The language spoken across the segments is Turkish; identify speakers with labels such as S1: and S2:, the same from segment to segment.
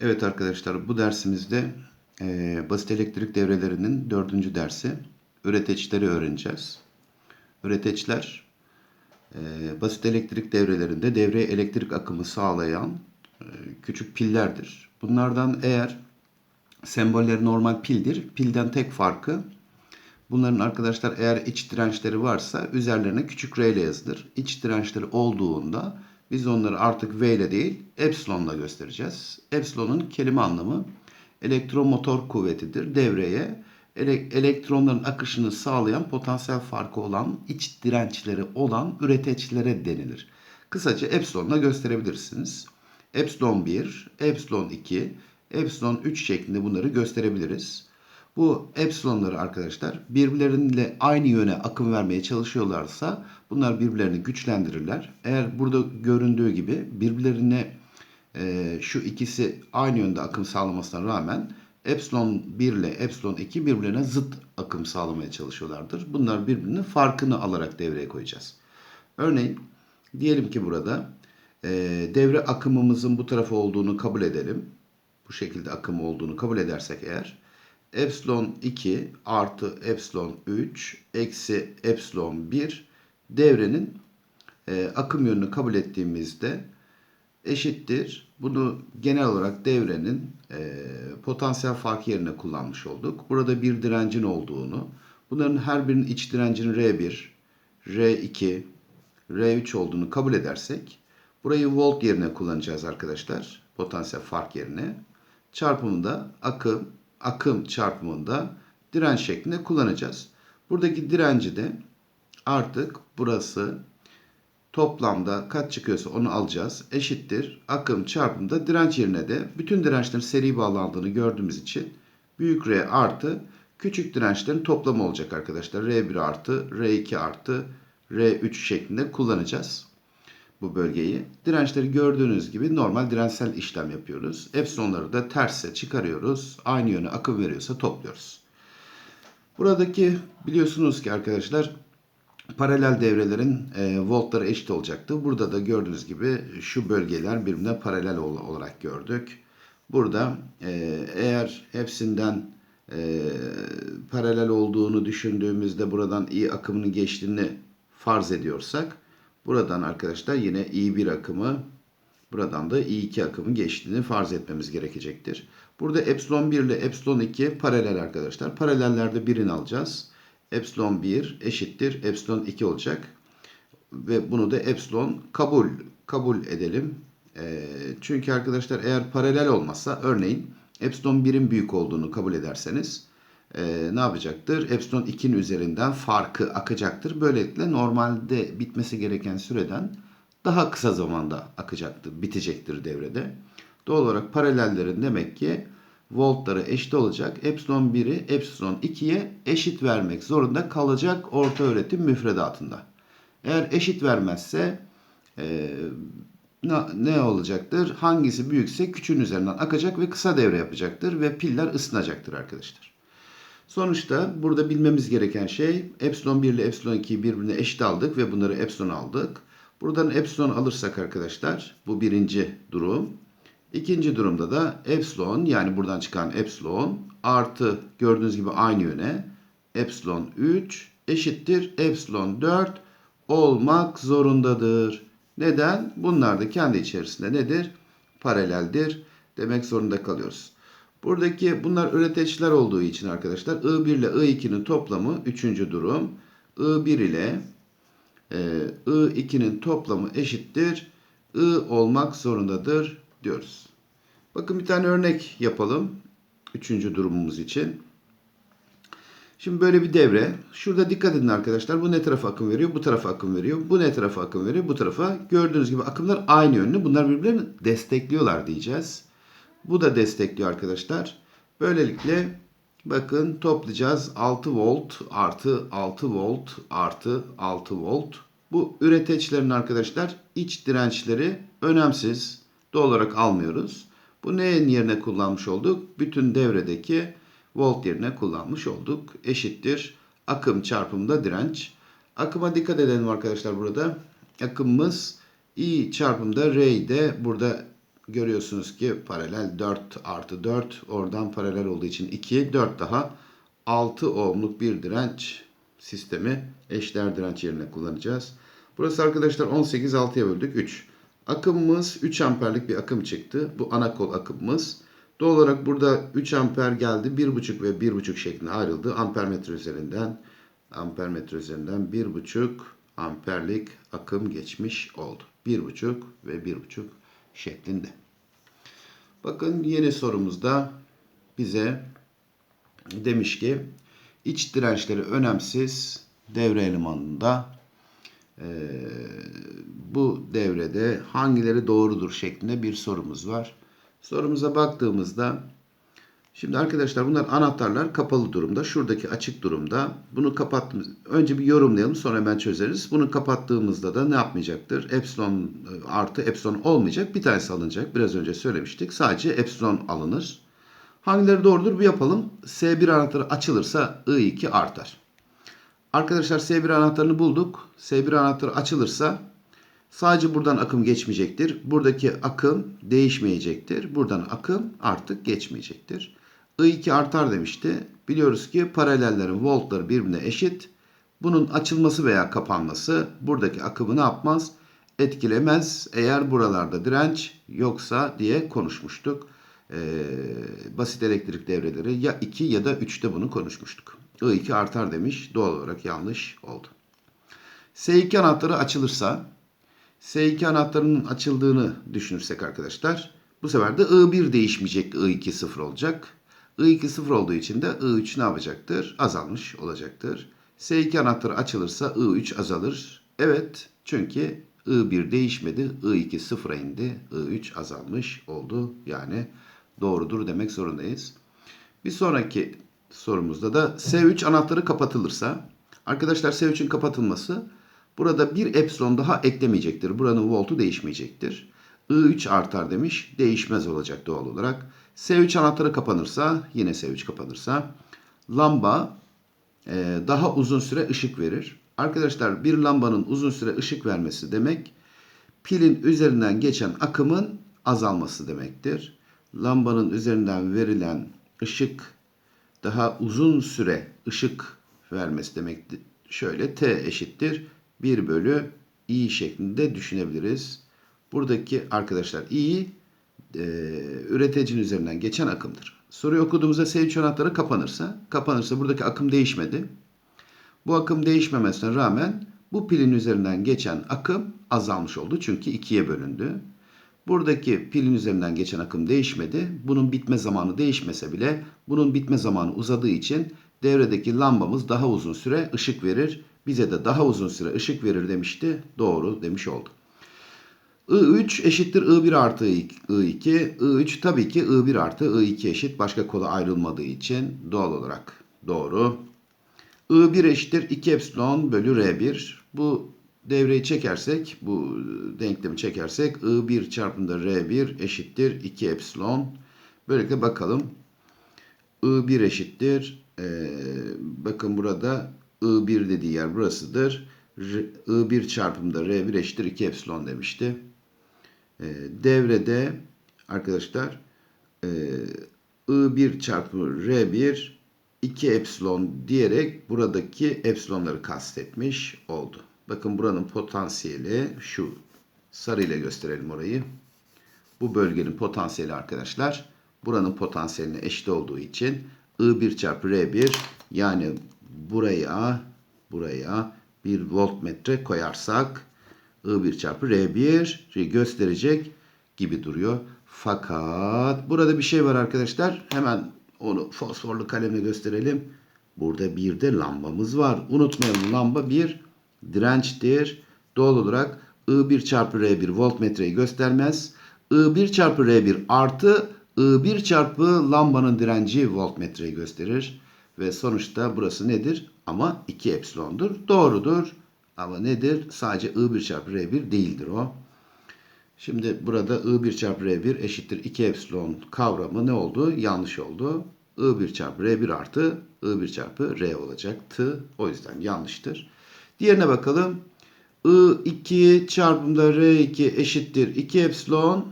S1: Evet arkadaşlar bu dersimizde eee, basit elektrik devrelerinin dördüncü dersi üreteçleri öğreneceğiz. Üreteçler eee, basit elektrik devrelerinde devreye elektrik akımı sağlayan eee, küçük pillerdir. Bunlardan eğer sembolleri normal pildir, pilden tek farkı bunların arkadaşlar eğer iç dirençleri varsa üzerlerine küçük r ile yazılır. İç dirençleri olduğunda biz onları artık V ile değil epsilonla göstereceğiz. Epsilonun kelime anlamı elektromotor kuvvetidir. Devreye ele- elektronların akışını sağlayan potansiyel farkı olan iç dirençleri olan üreteçlere denilir. Kısaca epsilonla gösterebilirsiniz. Epsilon 1, epsilon 2, epsilon 3 şeklinde bunları gösterebiliriz. Bu epsilonları arkadaşlar birbirleriyle aynı yöne akım vermeye çalışıyorlarsa bunlar birbirlerini güçlendirirler. Eğer burada göründüğü gibi birbirlerine e, şu ikisi aynı yönde akım sağlamasına rağmen epsilon 1 ile epsilon 2 birbirlerine zıt akım sağlamaya çalışıyorlardır. Bunlar birbirinin farkını alarak devreye koyacağız. Örneğin diyelim ki burada e, devre akımımızın bu tarafa olduğunu kabul edelim. Bu şekilde akım olduğunu kabul edersek eğer epsilon 2 artı epsilon 3 eksi epsilon 1 devrenin e, akım yönünü kabul ettiğimizde eşittir. Bunu genel olarak devrenin e, potansiyel farkı yerine kullanmış olduk. Burada bir direncin olduğunu, bunların her birinin iç direncinin R1, R2, R3 olduğunu kabul edersek, burayı volt yerine kullanacağız arkadaşlar. Potansiyel fark yerine. Çarpımında akım, akım çarpımında direnç şeklinde kullanacağız. Buradaki direnci de artık burası toplamda kaç çıkıyorsa onu alacağız. Eşittir. Akım çarpımda direnç yerine de bütün dirençlerin seri bağlandığını gördüğümüz için büyük R artı küçük dirençlerin toplamı olacak arkadaşlar. R1 artı R2 artı R3 şeklinde kullanacağız bu bölgeyi. Dirençleri gördüğünüz gibi normal dirençsel işlem yapıyoruz. Epsilonları da terse çıkarıyoruz. Aynı yöne akım veriyorsa topluyoruz. Buradaki biliyorsunuz ki arkadaşlar paralel devrelerin e, voltları eşit olacaktı. Burada da gördüğünüz gibi şu bölgeler birbirine paralel ol- olarak gördük. Burada e, eğer hepsinden e, paralel olduğunu düşündüğümüzde buradan i akımının geçtiğini farz ediyorsak buradan arkadaşlar yine i1 akımı buradan da i2 akımı geçtiğini farz etmemiz gerekecektir. Burada epsilon 1 ile epsilon 2 paralel arkadaşlar. Paralellerde birini alacağız. Epsilon 1 eşittir epsilon 2 olacak. Ve bunu da epsilon kabul kabul edelim. Ee, çünkü arkadaşlar eğer paralel olmazsa örneğin epsilon 1'in büyük olduğunu kabul ederseniz e, ne yapacaktır? Epsilon 2'nin üzerinden farkı akacaktır. Böylelikle normalde bitmesi gereken süreden daha kısa zamanda akacaktır, bitecektir devrede. Doğal olarak paralellerin demek ki voltları eşit olacak. Epsilon 1'i epsilon 2'ye eşit vermek zorunda kalacak orta öğretim müfredatında. Eğer eşit vermezse e, ne, ne olacaktır? Hangisi büyükse küçüğün üzerinden akacak ve kısa devre yapacaktır ve piller ısınacaktır arkadaşlar. Sonuçta burada bilmemiz gereken şey epsilon 1 ile epsilon 2'yi birbirine eşit aldık ve bunları epsilon aldık. Buradan epsilon alırsak arkadaşlar bu birinci durum. İkinci durumda da epsilon yani buradan çıkan epsilon artı gördüğünüz gibi aynı yöne epsilon 3 eşittir epsilon 4 olmak zorundadır. Neden? Bunlar da kendi içerisinde nedir? Paraleldir demek zorunda kalıyoruz. Buradaki bunlar üreteçler olduğu için arkadaşlar I1 ile I2'nin toplamı üçüncü durum. I1 ile e, I2'nin toplamı eşittir. I olmak zorundadır diyoruz. Bakın bir tane örnek yapalım. Üçüncü durumumuz için. Şimdi böyle bir devre. Şurada dikkat edin arkadaşlar. Bu ne tarafa akım veriyor? Bu tarafa akım veriyor. Bu ne tarafa akım veriyor? Bu tarafa. Gördüğünüz gibi akımlar aynı yönlü. Bunlar birbirlerini destekliyorlar diyeceğiz. Bu da destekliyor arkadaşlar. Böylelikle bakın toplayacağız 6 volt artı 6 volt artı 6 volt. Bu üreteçlerin arkadaşlar iç dirençleri önemsiz. Doğal olarak almıyoruz. Bu neyin yerine kullanmış olduk? Bütün devredeki volt yerine kullanmış olduk. Eşittir. Akım çarpımda direnç. Akıma dikkat edelim arkadaşlar burada. Akımımız I çarpımda R'yi de burada görüyorsunuz ki paralel 4 artı 4 oradan paralel olduğu için 2 4 daha 6 ohmluk bir direnç sistemi eşdeğer direnç yerine kullanacağız. Burası arkadaşlar 18 6'ya böldük 3. Akımımız 3 amperlik bir akım çıktı. Bu ana kol akımımız. Doğal olarak burada 3 amper geldi. 1,5 ve 1,5 şeklinde ayrıldı. Ampermetre üzerinden ampermetre üzerinden 1,5 amperlik akım geçmiş oldu. 1,5 ve 1,5 şeklinde. Bakın yeni sorumuzda bize demiş ki iç dirençleri önemsiz devre elemanında eee, bu devrede hangileri doğrudur şeklinde bir sorumuz var. Sorumuza baktığımızda Şimdi arkadaşlar bunlar anahtarlar kapalı durumda. Şuradaki açık durumda. Bunu kapattığımız önce bir yorumlayalım sonra hemen çözeriz. Bunu kapattığımızda da ne yapmayacaktır? Epsilon e, artı epsilon olmayacak. Bir tanesi alınacak. Biraz önce söylemiştik. Sadece epsilon alınır. Hangileri doğrudur bir yapalım. S1 anahtarı açılırsa I2 artar. Arkadaşlar S1 anahtarını bulduk. S1 anahtarı açılırsa sadece buradan akım geçmeyecektir. Buradaki akım değişmeyecektir. Buradan akım artık geçmeyecektir. I2 artar demişti. Biliyoruz ki paralellerin voltları birbirine eşit. Bunun açılması veya kapanması buradaki akımı ne yapmaz? Etkilemez eğer buralarda direnç yoksa diye konuşmuştuk. Ee, basit elektrik devreleri ya 2 ya da 3'te bunu konuşmuştuk. I2 artar demiş. Doğal olarak yanlış oldu. S2 anahtarı açılırsa S2 anahtarının açıldığını düşünürsek arkadaşlar bu sefer de I1 değişmeyecek I2 sıfır olacak. I2 sıfır olduğu için de I3 ne yapacaktır? Azalmış olacaktır. S2 anahtarı açılırsa I3 azalır. Evet çünkü I1 değişmedi. I2 sıfıra indi. I3 azalmış oldu. Yani doğrudur demek zorundayız. Bir sonraki sorumuzda da S3 anahtarı kapatılırsa arkadaşlar S3'ün kapatılması burada bir epsilon daha eklemeyecektir. Buranın voltu değişmeyecektir. I3 artar demiş. Değişmez olacak doğal olarak. S3 anahtarı kapanırsa yine S3 kapanırsa lamba e, daha uzun süre ışık verir. Arkadaşlar bir lambanın uzun süre ışık vermesi demek pilin üzerinden geçen akımın azalması demektir. Lambanın üzerinden verilen ışık daha uzun süre ışık vermesi demektir. Şöyle T eşittir 1 bölü I şeklinde düşünebiliriz. Buradaki arkadaşlar I e, üreticinin üzerinden geçen akımdır. Soruyu okuduğumuzda S3 anahtarı kapanırsa, kapanırsa buradaki akım değişmedi. Bu akım değişmemesine rağmen bu pilin üzerinden geçen akım azalmış oldu. Çünkü ikiye bölündü. Buradaki pilin üzerinden geçen akım değişmedi. Bunun bitme zamanı değişmese bile bunun bitme zamanı uzadığı için devredeki lambamız daha uzun süre ışık verir. Bize de daha uzun süre ışık verir demişti. Doğru demiş olduk. I3 eşittir I1 artı I2. I3 tabii ki I1 artı I2 eşit. Başka kola ayrılmadığı için doğal olarak doğru. I1 eşittir 2 epsilon bölü R1. Bu devreyi çekersek, bu denklemi çekersek I1 çarpımda R1 eşittir 2 epsilon. Böylelikle bakalım. I1 eşittir. Ee, bakın burada I1 dediği yer burasıdır. R, I1 çarpımda R1 eşittir 2 epsilon demişti. Ee, devrede arkadaşlar e, I1 çarpı R1 2 epsilon diyerek buradaki epsilonları kastetmiş oldu. Bakın buranın potansiyeli şu sarı ile gösterelim orayı. Bu bölgenin potansiyeli arkadaşlar buranın potansiyeline eşit olduğu için I1 çarpı R1 yani buraya buraya bir voltmetre koyarsak I1 çarpı R1 gösterecek gibi duruyor. Fakat burada bir şey var arkadaşlar. Hemen onu fosforlu kalemle gösterelim. Burada bir de lambamız var. Unutmayalım lamba bir dirençtir. Doğal olarak I1 çarpı R1 voltmetreyi göstermez. I1 çarpı R1 artı I1 çarpı lambanın direnci voltmetreyi gösterir. Ve sonuçta burası nedir? Ama 2 epsilondur. Doğrudur. Ama nedir? Sadece I1 çarpı R1 değildir o. Şimdi burada I1 çarpı R1 eşittir 2 epsilon kavramı ne oldu? Yanlış oldu. I1 çarpı R1 artı I1 çarpı R olacaktı. O yüzden yanlıştır. Diğerine bakalım. I2 çarpımda R2 eşittir 2 epsilon.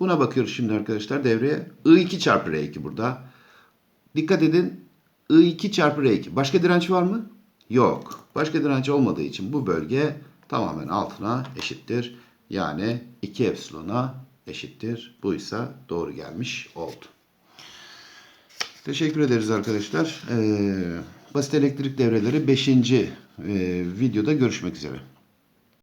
S1: Buna bakıyoruz şimdi arkadaşlar devreye. I2 çarpı R2 burada. Dikkat edin. I2 çarpı R2. Başka direnç var mı? Yok. Başka direnç olmadığı için bu bölge tamamen altına eşittir. Yani 2 epsilona eşittir. Bu ise doğru gelmiş oldu. Teşekkür ederiz arkadaşlar. Ee, basit elektrik devreleri 5. videoda görüşmek üzere.